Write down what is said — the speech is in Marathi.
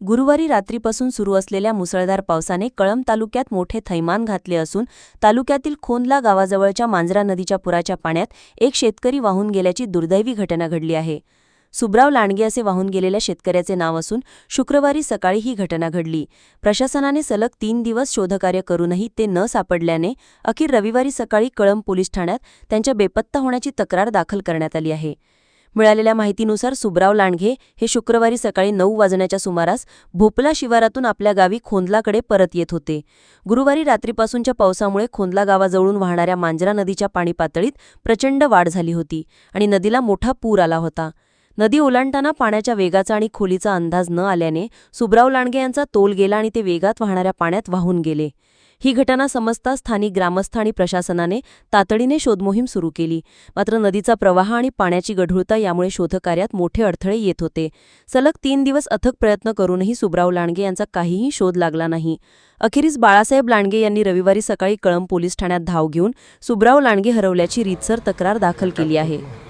गुरुवारी रात्रीपासून सुरू असलेल्या मुसळधार पावसाने कळंब तालुक्यात मोठे थैमान घातले असून तालुक्यातील खोंदला गावाजवळच्या मांजरा नदीच्या पुराच्या पाण्यात एक शेतकरी वाहून गेल्याची दुर्दैवी घटना घडली आहे. सुब्राव लांडगे असे वाहून गेलेल्या शेतकऱ्याचे नाव असून शुक्रवारी सकाळी ही घटना घडली. प्रशासनाने सलग तीन दिवस शोधकार्य करूनही ते न सापडल्याने अखेर रविवारी सकाळी कळंब पोलीस ठाण्यात त्यांच्या बेपत्ता होण्याची तक्रार दाखल करण्यात आली आहे. मिळालेल्या माहितीनुसार सुब्राव लांडघे हे शुक्रवारी सकाळी नऊ वाजण्याच्या सुमारास भोपला शिवारातून आपल्या गावी खोंदलाकडे परत येत होते. गुरुवारी रात्रीपासूनच्या पावसामुळे खोंदला गावाजवळून वाहणाऱ्या मांजरा नदीच्या पाणी पातळीत प्रचंड वाढ झाली होती आणि नदीला मोठा पूर आला होता. नदी ओलांडताना पाण्याच्या वेगाचा आणि खोलीचा अंदाज न आल्याने सुब्राव लांडगे यांचा तोल गेला आणि ते वेगात वाहणाऱ्या पाण्यात वाहून गेले. ही घटना समजता स्थानिक ग्रामस्थ आणि प्रशासनाने तातडीने शोधमोहीम सुरू केली. मात्र नदीचा प्रवाह आणि पाण्याची गढूळता यामुळे शोधकार्यात मोठे अडथळे येत होते. सलग तीन दिवस अथक प्रयत्न करूनही सुब्राव लांडगे यांचा काहीही शोध लागला नाही. अखेरीस बाळासाहेब लांडगे यांनी रविवारी सकाळी कळंब पोलीस ठाण्यात धाव घेऊन सुब्राव लांडगे हरवल्याची रीतसर तक्रार दाखल केली आहे.